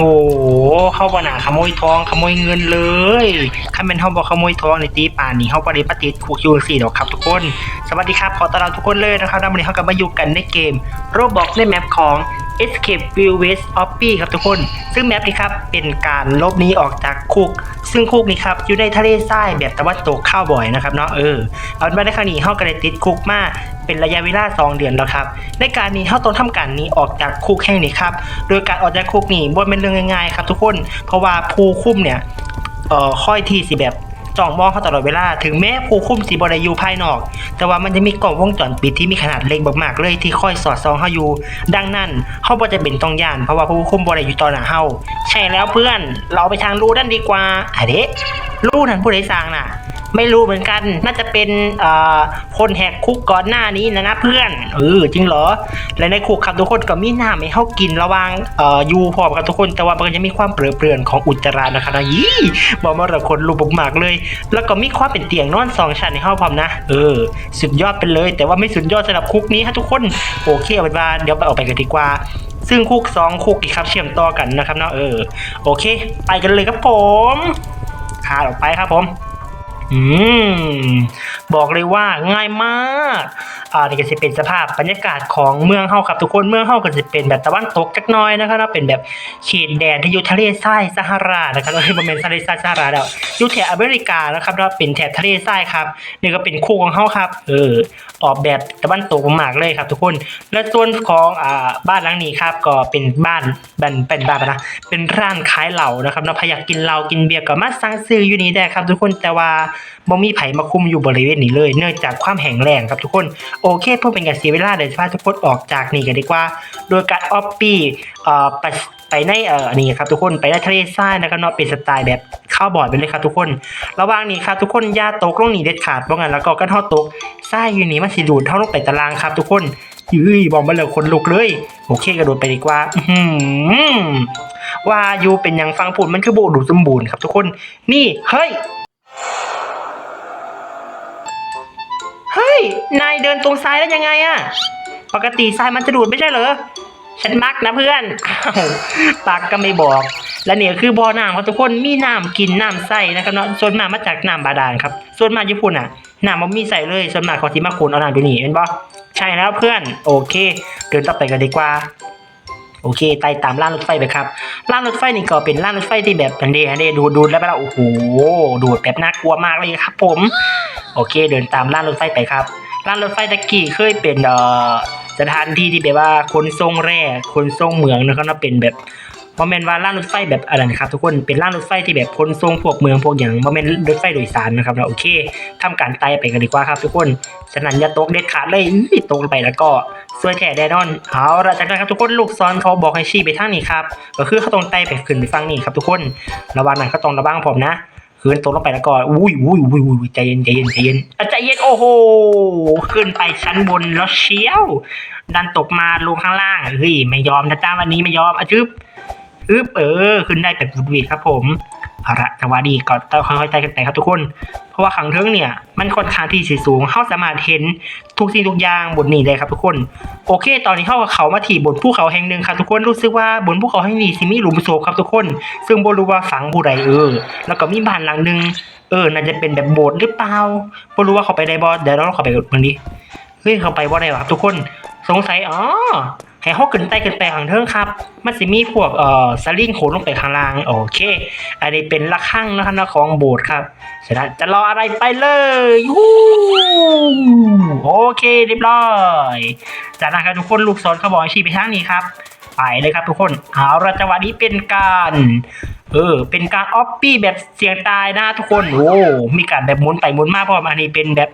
หเข้าบ่หนาขโมยทองขโมยเงินเลยข้าเป็นเข้าบ่ขโมยทองในตีป่านนี่เข้าบริปฏิคุกอยู่สี่ดอกครับทุกคน สวัสดีครับขอต้อนรับทุกคนเลยนะครับวันนี้เฮาก็มาอยู่กันในเกมโรบอกในแมปของ Escape View West o p p y ครับทุกคน ซึ่งแมปนี้ครับเป็นการลบหนี้ออกจากคุก ซึ่งคุกนี้ครับอยู่ในทะเลทรายแบบตะวันตกข้าวบ่อยนะครับเนาะเออเอาเป็นว่าในครั้งนี้เฮาก็ได้ติดคุกมาเป็นระยะเวลา 2 เดือนแล้วครับ ในการนี้เฮาต้องทำการหนี้ออกจากคุกแห่งนี้ครับ โดยการออกจากคุกนี่บ่เป็นเรื่องง่ายๆครับทุกคน เพราะว่าผู้คุมเนี่ยเอ่อค่อยที่สิแบบ จ้องมองเขาตลอดเวลา ถึงแม้ผู้คุมสีบริยูภายนอก แต่ว่ามันจะมีกล้องวงจรปิดที่มีขนาดเล็กมากๆเลยที่คอยสอดส่องเขาอยู่ ดังนั้นเขาบ่จะเป็นต้องย่านเพราะว่าผู้คุมบริยูตอนหน้าเขาใช่แล้วเพื่อน เราไปทางรูด้านดีกว่าอะเดะ รูนั้นผู้ใดสร้างน่ะ ไม่รู้เหมือนกัน น่าจะเป็นเอ่อคนแหกคุกก่อนหน้านี้นะนะเพื่อน เออจริงเหรอ และในคุกครับทุกคนก็มีน้ำให้เขากินระหวังเอ่ออยู่พร้อมครับทุกคน แต่ว่ามันก็จะมีความเปรอเปรือนของอุจจาระนะครับนะยี่บอกมาระคนรูปมากๆเลย แล้วก็มีความเป็นเตียงนอนสองชั้นในห้องพร้อมนะ เออ สุดยอดไปเลย แต่ว่าไม่สุดยอดสำหรับคุกนี้ฮะทุกคน โอเคเอาเป็นว่าเดี๋ยวไปออกไปกันดีกว่าซึ่งคุกสองคุกอีกครับเชื่อมต่อกันนะครับเนาะเออโอเค ไปกันเลยครับผม พาออกไปครับผม อืมบอกเลยว่าง่ายมากอ่านี่ก็จะเป็นสภาพบรรยากาศของเมืองเฮาครับทุกคนเมืองเฮาก็จะเป็นแบบตะวันตกจักน้อยนะครับเนาเป็นแบบเขตแดนที่อยู่ทะเลทรายซาฮารานะครับเอ้ยบ่แม่นทะเลทรายซาฮาราแล้วอยู่แถบอเมริกานะครับเนาเป็นแถบทะเลทรายครับนี่ก็เป็นคู่ของเฮาครับ เออ ออกแบบตะวันตกมากเลยครับ ทุกคน และส่วนของอ่าบ้านหลังนี้ครับ ก็เป็นบ้านเป็นเป็นบ้านนะเป็นร้านขายเหล้านะครับเนาะใครอยากกินเหล้ากินเบียร์ก็มาสั่งซื้ออยู่นี่ได้ครับ ทุกคนแต่ว่าบ่มีไผมาคุมอยู่บริเวณนี้เลย เนื่องจากความแห้งแล้งครับทุกคนโอเคเพื่อเป็นการเสียเวลาเดี๋ยวจะพาทุกคนออกจากนี่กันดีกว่า โดยการออปปี้เอ่อไปไปในเอ่อนี่ครับทุกคนไปในทะเลทรายนะครับเนาะเป็นสไตล์แบบข้าวบอดไปเลยครับทุกคน ระหว่างนี้ครับทุกคนย่าตกลงหนีเด็ดขาดเพราะงั้นแล้วก็กันทอดตกทรายอยู่นี่มันสิดูดเท่าลงไปตารางครับทุกคนยืยบอกมาเลยคนลุกเลย โอเคกระโดดไปดีกว่าอืว่าอยู่เป็นอย่างฟังพูดมันคือโบดูสมบูรณ์ครับทุกคน นี่เฮ้ย ย นายเดินตรงซ้ายได้ยังไงอะปกติซ้ายมันจะดูดไม่ใช่เหรอ ฉันมักนะเพื่อน ปากก็ไม่บอก และเนี่ยคือบ่อน้ำครับทุกคน มีน้ำกินน้ำใส่นะครับเนาะ ส่วนมากมาจากน้ำบาดาลครับ ส่วนมากญี่ปุ่นอะ น้ำมันมีใส่เลย ส่วนมากเขาที่มาคูนเอาน้ำดูนี่เห็นปะใช่แล้วเพื่อน โอเค เดินต่อไปกันดีกว่า โอเคไต่ตามล่างรถไฟไปครับล่างรถไฟนี่ก็เป็นล่างรถไฟที่แบบเป็นเดอันเดดูดดูดแล้วไปล่าโอ้โหดูดแบบน่ากลัวมากเลยครับ ผม โอเค เดินตามล่างรถไฟไปครับล่างรถไฟตะกี้เคยเป็นเอ่อสถานที่ที่แบบว่าคนส่งแร่คนส่งเหมืองนะครับนะเป็นแบบ โมเมนว่าล่างรถไฟแบบอะไรนะครับทุกคนเป็นล่างรถไฟที่แบบขนส่งพวกเมืองพวกอย่างโมเมนรถไฟโดยสารนะครับเนาโอเคทำการไต่ไปกันดีกว่าครับ ทุกคนฉะนั้นอย่าตกเด็ดขาดเลยตกลงไปแล้วก็สวยแท้แน่นอนเอาละจากนั้นครับทุกคนลูกศรเขาบอกให้ชี้ไปทางนี้ครับก็คือเขาตรงไต่ไปขึ้นไปฟังนี่ครับทุกคนระวังนั้นก็ต้องระวังผมนะขึ้นตกลงไปแล้วก็อุ้ยอุ้ยอุ้ยอุ้ยใจเย็นใจเย็นใจเย็นใจเย็นโอ้โหขึ้นไปชั้นบนแล้วเชียว ดันตกมาลงข้างล่างเฮ้ยไม่ยอมนะจ้าวันนี้ไม่ยอมอะจึ๊บ อึ๊บเออ ขึ้นได้แบบสุดวีดครับผมเอาละจังหวะดีก็ต้องค่อยๆไต่กันไปครับทุกคน เพราะว่าขังเทิงเนี่ย มันค่อนข้างที่สิสูงเขาสามารถเห็นทุกสิ่งทุกอย่างบนนี้เลยครับทุกคน โอเค ตอนนี้เข้ากับเขามาที่บนภูเขาแห่งหนึ่งครับทุกคน รู้สึกว่าบนภูเขาแห่งนี้สิมีหลุมโศพครับทุกคน ซึ่งบ่รู้ว่าฝังผู้ใดเออ แล้วก็มีบ้านหลังหนึ่งเออ น่าจะเป็นแบบโบสถ์หรือเปล่าบ่รู้ว่าเขาไปได้บ่เดี๋ยวเราเข้าไปกันวันนี้ เฮ้ย เขาไปบ่ได้หรอครับทุกคน สงสัย อ๋อ ให้เขาขึ้นใต้ขึ้นไปข้างเทิงครับ มันสิมีพวกเอ่อสลิงโขนลงไปข้างล่างโอเค อันนี้เป็นระฆังนะครับนะของโบสถ์ครับฉะนั้นจะรออะไรไปเลยยูโอเคเรียบร้อย จากนั้นครับทุกคนลูกศรเขาบอกให้ชี้ไปทางนี้ครับ ไปเลยครับทุกคนเอาละจังหวะนี้เป็นการเออ เป็นการออฟปี้แบบเสียงตายนะทุกคน โอ้ มีการแบบหมุนไปหมุนมาเพราะว่าอันนี้เป็นแบบ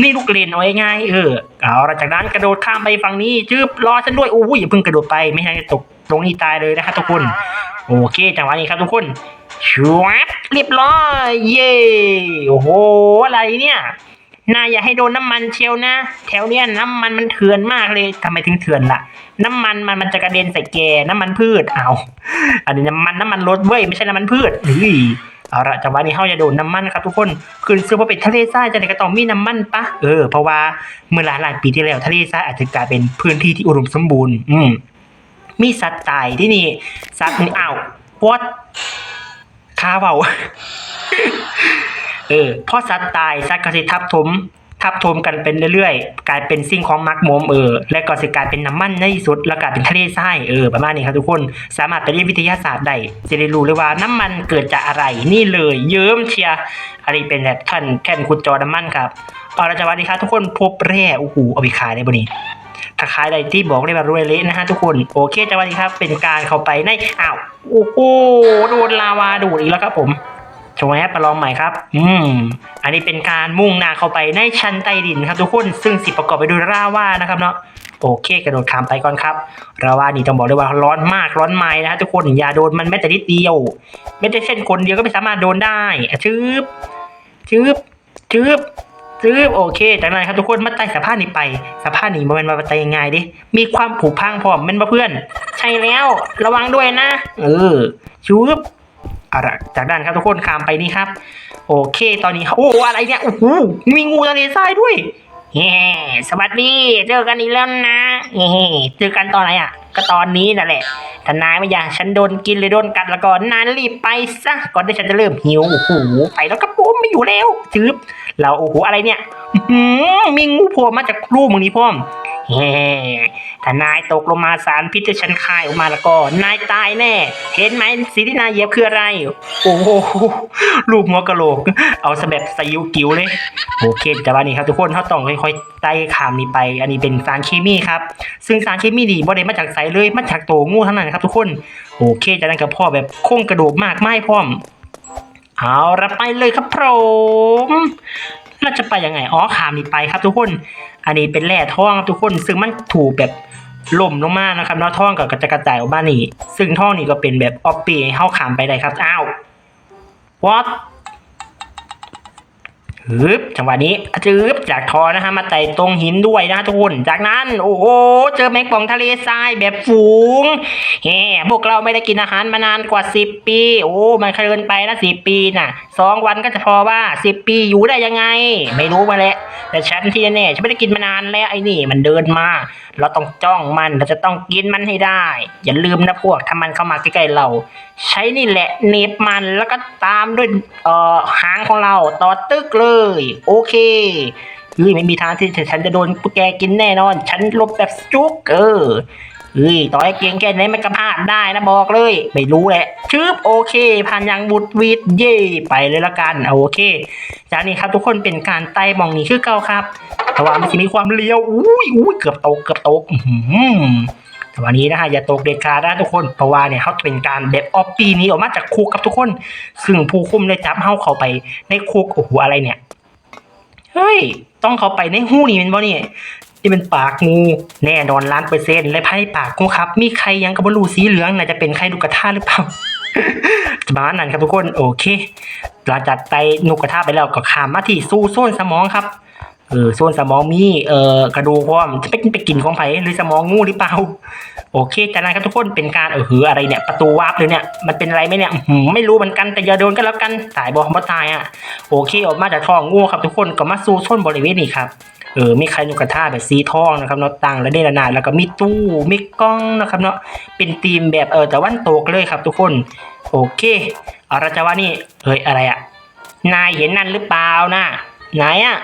นี่ลูกเล่นเอาง่ายๆเออ เอาละจากนั้นกระโดดข้ามไปฝั่งนี้จืบรอฉันด้วยโอ้ยอย่าเพิ่งกระโดดไปไม่ใช่ตกตรงนี้ตายเลยนะครับทุกคน โอเคจังหวะนี้ครับทุกคนชวบเรียบร้อยเย่โอ้โหอะไรเนี่ยนายอย่าให้โดนน้ำมันเชียวนะ แถวเนี้ยน้ำมันมันเถื่อนมากเลยทำไมถึงเถื่อนล่ะ น้ำมันมันมันจะกระเด็นใส่แกน้ำมันพืชเอาอันนี้น้ำมันน้ำมันรถเว้ยไม่ใช่น้ำมันพืชเฮ้ย เอาละจังหวะนี้เฮาจะโดนน้ำมันครับทุกคนคือซื้อว่าเป็นทะเลทรายจะไหนก็ต้องมีน้ำมันปะเออเพราะว่าเมื่อหลายหลายปีที่แล้วทะเลทรายอาจจะกลายเป็นพื้นที่ที่อุดมสมบูรณ์ อืมมีสัตว์ตายที่นี่สัตว์อ้าววอดคาเบาเออพอสัตว์ตายสัตว์ก็สิทับถม ทับถมกันเป็นเรื่อยๆ กลายเป็นสิ่งของมักมมเออ และก็สิกลายเป็นน้ำมันในที่สุด แล้วกลายเป็นทะเลทรายเออประมาณนี้ครับทุกคน สามารถไปเรียนวิทยาศาสตร์ได้จะได้รู้เลยว่าน้ำมันเกิดจากอะไรนี่เลยเยิ้มเชียอันนี้เป็นแบบท่านแท่นขุดจอน้ำมันครับเอาละสวัสดีครับทุกคนพบแร่โอ้โหเอาไปขายได้บ่นี่ถ้าขายได้ที่บอกได้แบบรวยเละนะฮะทุกคนโอเคสวัสดีครับเป็นการเข้าไปในอ้าวโอ้โหโดนลาวาดูดอีกแล้วครับผม ชว์แอปปรลองใหม่ครับ อืม อันนี้เป็นการมุ่งหน้าเข้าไปในชั้นใต้ดินครับทุกคน ซึ่งสิประกอบไปด้วยลาว่านะครับเนาะ โอเคกระโดดข้ามไปก่อนครับลาว่านี่ต้องบอกเลยว่าร้อนมากร้อนไหมนะฮะทุกคน อย่าโดนมันแม้แต่นิดเดียวไม่ได้เช่นคนเดียวก็ไม่สามารถโดนได้อะชืบชืบชืบซื้อโอเค จากนั้นครับทุกคนมาไต่สะพานนี้ไปสะพานนี้มันเป็นมาไต่ยังไงดิ มีความผูกพังพร้อมเป็นมาเพื่อน ใช่แล้ว ระวังด้วยนะ เออชูบ อะไรจากด้านครับทุกคนข้ามไปนี่ครับ โอเค ตอนนี้โอ้อะไรเนี่ยโอ้โหมีงูทะเลทรายด้วยเฮ้สวัสดีเจอกันอีกแล้วนะเฮ้เจอกันตอนไหนอะ ก็ตอนนี้นั่นแหละถ้านายไม่อยากฉันโดนกินเลยโดนกัดแล้วก็นายรีบไปซะก่อนที่ฉันจะเริ่มหิวโอ้โหไปแล้วกระปุ้มไม่อยู่แล้วจืบเราโอ้โหอะไรเนี่ยมีงูโผล่มาจากรูมึงนี่พ่อมเฮ้ถ้านายตกลงมาสารพิษที่ฉันคายออกมาแล้วก็นายตายแน่ เห็นไหมสีที่นายเยียบคืออะไร โอ้โหรูปหัวกะโหลก เอาสแบบสยิวกิ๋วเลย โอเคแต่ว่านี่ครับทุกคนเขาต้องค่อยๆไต่ขามนี้ไป อันนี้เป็นสารเคมีครับ ซึ่งสารเคมีนี่บ่ได้มาจากไสเลยมาจากโตงูเท่านั้นครับทุกคน โอเคจากนั้นกับพ่อแบบโค้งกระโดดมากไม่พร้อม เอาละไปเลยครับผมเราจะไปยังไง อ๋อขามนี้ไปครับทุกคน อันนี้เป็นแร่ท่องครับทุกคน ซึ่งมันถูกแบบล่มลงมานะครับเนาะท่องกับกระจายกระจายออกมานี่ ซึ่งท่องนี่ก็เป็นแบบออปปี้ให้เข้าขามไปได้ครับ อ้าว what ฮึบจังหวะนี้จืบจากทอนะฮะมาไต่ตรงหินด้วยนะทุกคนจากนั้น โอ้โหเจอแมงป่องทะเลทรายแบบฝูงแหมพวกเราไม่ได้กินอาหารมานานกว่าสิบปี โอ้มันเกินไปนะสิบปีน่ะสองวันก็จะพอว่าสิบปีอยู่ได้ยังไง ไม่รู้มาแล้วแต่ฉันที่แน่ฉันไม่ได้กินมานานแล้วไอ้นี่มันเดินมา เราต้องจ้องมันเราจะต้องกินมันให้ได้ อย่าลืมนะพวกถ้ามันเข้ามาใกล้ๆเรา ใช้นี่แหละเน็บมันแล้วก็ตามด้วยเอ่อหางของเราต่อตึกเลยโอเคเฮ้ยไม่มีทางที่ฉันจะโดนพวกแกกินแน่นอน ฉันลบแบบจุกเออเฮ้ยต่อให้เก่งแค่ไหนมันก็พลาดได้นะบอกเลย ไม่รู้แหละชึบโอเคผ่านยังบุดวิดเย่ไปเลยละกันโอเค จากนี้ครับทุกคนเป็นการไต่มองนี้คือเก่าครับแต่ว่ามันจะมีความเลี้ยวอุ้ยอุ้ยเกือบตกเกือบตกอื้อหือ แต่วันนี้นะฮะอย่าตกเด็ดขาดนะทุกคนเพราะว่าเนี่ยเขาเป็นการแบบออปปีนี้ออกมาจากคุกครับทุกคน ซึ่งผู้คุมได้จับเฮาเข้าไปในคุกโอ้โหอะไรเนี่ยเฮ้ยต้องเข้าไปในหูนี่เป็นบ่เนี่ยนี่เป็นปากงูแน่นอนล้านเปอร์เซ็นต์และภายในปากงูครับ มีใครยังกับบรูสีเหลืองน่าจะเป็นใครลูกกระทาหรือเปล่าประมาณนั้นครับทุกคนโอเคหลังจากไตนุกกระทาไปแล้วก็ขามมาที่สู้โซนสมองครับ เออส่วนสมองมีเอ่อกระดูกพร้อมจะไปไปกินของไผหรือสมองงูหรือเปล่าโอเคจากนั้นครับทุกคนเป็นการเออหืออะไรเนี่ยประตูวาร์ปเลยเนี่ยมันเป็นอะไรไหมเนี่ยไม่รู้เหมือนกันแต่อย่าโดนกันแล้วกันตายบอกว่าตายอะโอเคออกมาจากท้องงูครับทุกคนก็มาสู่ส้นบริเวณนี้ครับเออมีใครนุกกระทาแบบสีทองนะครับเนาะตังและเดระนาแล้วก็มีตู้มีกล้องนะครับเนาะเป็นธีมแบบเออแต่วันตกเลยครับทุกคนโอเคเอาละจะว่านี่เฮ้ยอะไรอะนายเห็นนั่นหรือเปล่านะไหนอะ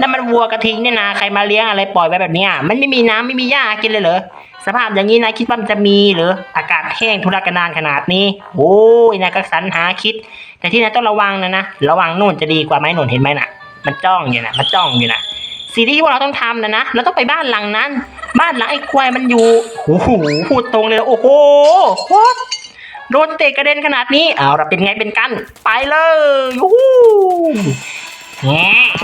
นั่นมันวัวกระทิงเนี่ยนะใครมาเลี้ยงอะไรปล่อยไว้แบบนี้มันไม่มีน้ำไม่มีหญ้ากินเลยเหรอสภาพอย่างนี้นายคิดว่ามันจะมีเหรืออากาศแห้งทุรกันดารขนาดนี้โอ้ยนายก็สรรหาคิด แต่ที่นายต้องระวังนะนะระวังนู่นจะดีกว่าไหมนู่นเห็นไหมน่ะ มันจ้องอยู่นะมันจ้องอยู่นะสิ่งที่พวกเราต้องทำนะนะเราต้องไปบ้านหลังนั้น บ้านหลังไอ้ควายมันอยู่โอ้โหพูดตรงเลยโอ้โห what โดนเตะกระเด็นขนาดนี้ เอาละเป็นไงเป็นกัน ไปเลยยู แห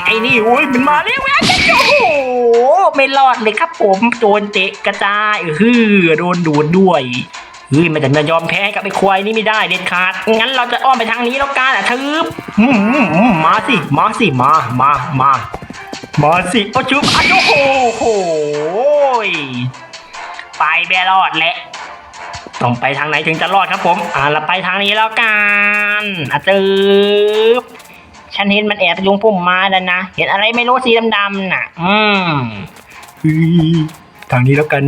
ไอ้นี่โอ้ยมันมาเรียกแม่โอ้โหไม่รอดเลยครับผมโดนเตะกระจายฮือโดนดูดด้วยเฮ้ยมันจะยอมแพ้กับไอ้ควายนี่ไม่ได้เด็ดขาด งั้นเราจะอ้อมไปทางนี้แล้วกันอะทึบอืมมมาสิ มาสิ มา มา มา มาสิโอ้ชุบอ้าโอ้โหไปไม่รอดแหละ ต้องไปทางไหนถึงจะรอดครับผม อ่าเราไปทางนี้แล้วกันอะจืบ ฉันเห็นมันแอบยุงพุ่มไมาแล้วนะ เห็นอะไรไม่รู้สีดำๆน่ะ อืมทางนี้แล้วกัน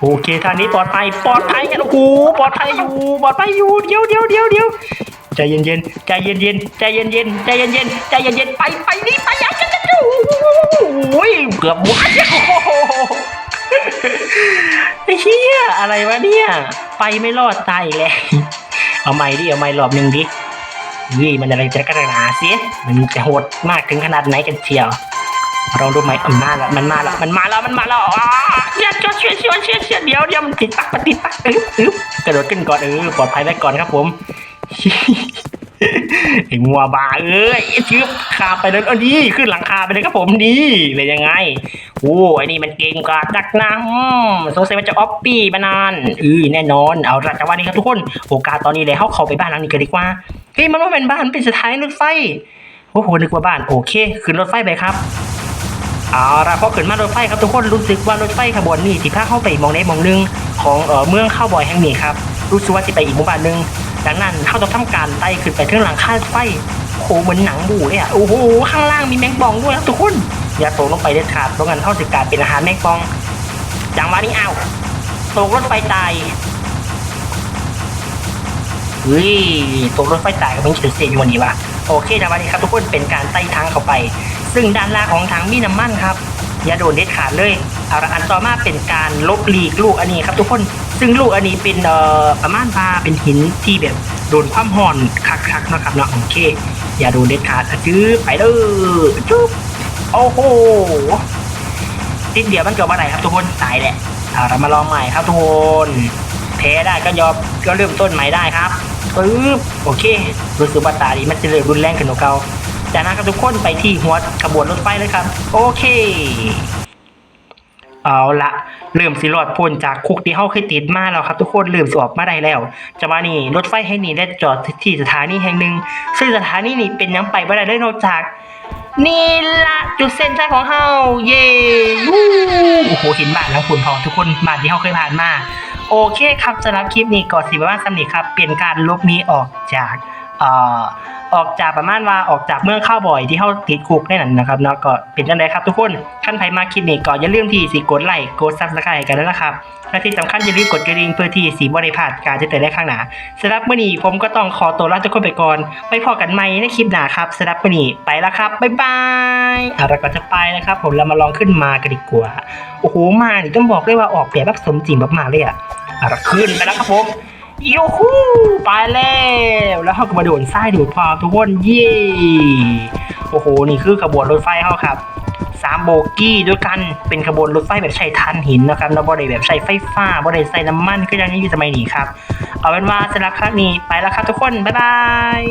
โอเคทางนี้ปลอดภัยปลอดภัยกันโอ้โหปลอดภัยอยู่ปลอดภัยอยู่เดี๋ยวเดี๋ยวเดี๋ยวเดี๋ยวใจเย็นเย็นใจเย็นเย็นใจเย็นเย็นใจเย็นเย็นใจเย็นเย็นไปไปนี่ไปอย่าจะจะจะโอ้ยเกือบหวานโอ้โหไอ้เหี้ยอะไรวะเนี่ย ไปไม่รอดตายอีกแล้วเอาใหม่ดิเอาใหม่รอบหนึ่งดิ วิมันอะไรจะกระนาสียมันจะโหดมากถึงขนาดไหนกันเชียวลองดูไหมมันมาแล้วมันมาแล้วมันมาแล้วมันมาแล้วอ้าเชี่ยเชี่ยเชี่ยเชี่ยเชี่ยเดี๋ยวเดี๋ยวมันติดปักมันติดปักอึ๊บอึ๊บกระโดดขึ้นก่อนเออปลอดภัยไว้ก่อนครับผมไอ้มัวบาเอ้ยชืบขาไปเลยอันนี้ขึ้นหลังคาไปเลยครับผมดีเลยยังไง โอ้ไอ้นี่มันเก่งกว่าดักนะอืมสงสัยมันจะออฟปี้มานานอือแน่นอน เอาละจังหวะนี้ครับทุกคน โอกาสตอนนี้เลยเขาเข้าไปบ้านหลังนี้กันดีกว่า เฮ้ยมันว่าเป็นบ้านเป็นสถานีรถไฟ โอ้โห นึกว่าบ้าน โอเค ขึ้นรถไฟไปครับ เอาละพอขึ้นมารถไฟครับทุกคน รู้สึกว่ารถไฟขบวนนี้สิพาเข้าไปมองในมองหนึงของเอ่อเมืองข้าวบอยแห่งนี้ครับ รู้สึกว่าจะไปอีกหมู่บ้านหนึงดังนั้นเขาต้องทำการไต่ขึ้นไปเครื่องหลังคาไฟโอ้เหมือนหนังบูเลยอะ โอ้โห ข้างล่างมีแมงป่องด้วยครับทุกคน อย่าตกลงไปเด็ดขาดเพราะงั้นเขาจะกลายเป็นอาหารแมงป่องจังหวะนี้เอาตกรถไฟตายเฮ้ยตกรถไฟตายก็เป็นเฉยเสียอยู่วันนี้ว่ะโอเคจังหวะนี้ครับทุกคนเป็นการไต่ทางเข้าไป ซึ่งด้านล่างของถังมีน้ำมันครับอย่าโดนเด็ดขาดเลยเอาละอันต่อมาเป็นการลบลีกลูกอันนี้ครับทุกคน ซึ่งลูกอันนี้เป็นเอ่อประมาณปลาเป็นหินที่แบบโดนความห่อนคักๆนะครับเนาะโอเค อย่าโดนเด็ดขาดจื้อไปเลยจุ๊บ โอ้โหนิดเดียวมันเกิดมาไหนครับทุกคนตายแหละเอาเรามาลองใหม่ครับทุกคนแพ้ได้ก็ยอมก็เริ่มต้นใหม่ได้ครับปึ๊บโอเครู้สึกว่าตาดีมันจะเริ่มรุนแรงขึ้นกว่าเก่าจากนั้นครับทุกคนไปที่หัวขบวนรถไฟเลยครับ โอเค เอาละเริ่มสิรอดพ้นจากคุกที่เฮาเคยติดมาแล้วครับ ทุกคนเริ่มสอบมาได้แล้วจังหนี้รถไฟแห่งนี้ได้จอดที่สถานีแห่งหนึ่งซึ่งสถานีนี้เป็นยังไปบ่ได้เลยนอกจาก นี่ละจุดเส้นชัยของเฮาเย้วู้โอ้โหเห็นบ้านแล้วคุณพอทุกคนบ้านที่เฮาเคยผ่านมา โอเคครับสำหรับคลิปนี้ก็สิบว่าสำนีครับเป็นการลบนี้ออกจาก อ่อออกจากประมาณว่าออกจากเมืองข้าวบ่อยที่เฮาติดคุกได้นั่นนะครับเนาะก็เป็นจังไดครับทุกคนท่านใครมาคลิปนี้ก็อย่าลืมที่สิกดไลค์กดซับสไครต์กันแล้วนะครับและที่สำคัญอย่าลืมกดกระดิ่งเพื่อที่สีบริพลาดการจะเตือนได้ข้างหน้าสำหรับมื้อนี้ผมก็ต้องขอตัวลาทุกคนไปก่อนไปพอกันใหม่ในคลิปหน้าครับสำหรับมื้อนี้ไปแล้วครับบ๊ายบายอะเราก็จะไปนะครับ ผมเรามาลองขึ้นมากันดีกว่าโอ้โหมานี่ต้องบอกเลยว่าออกแบบแบบสมจริงมากๆเลยอะอะเราขึ้นไปแล้วครับผม ยูฮูไปแล้วแล้วเขาก็มาโดนไส้ดูดพอทุกคนเย่โอ้โหนี่คือขบวนรถไฟเขาครับสามโบกี้ด้วยกันเป็นขบวนรถไฟแบบใช้ทานหินนะครับแล้วบ่ได้แบบใช้ไฟฟ้าบ่ได้ใส่น้ำมันก็ยังนี้อยู่สมัยนี้ครับ เอาเป็นว่าสำหรับครั้งนี้ไปแล้วครับทุกคน บ๊ายบาย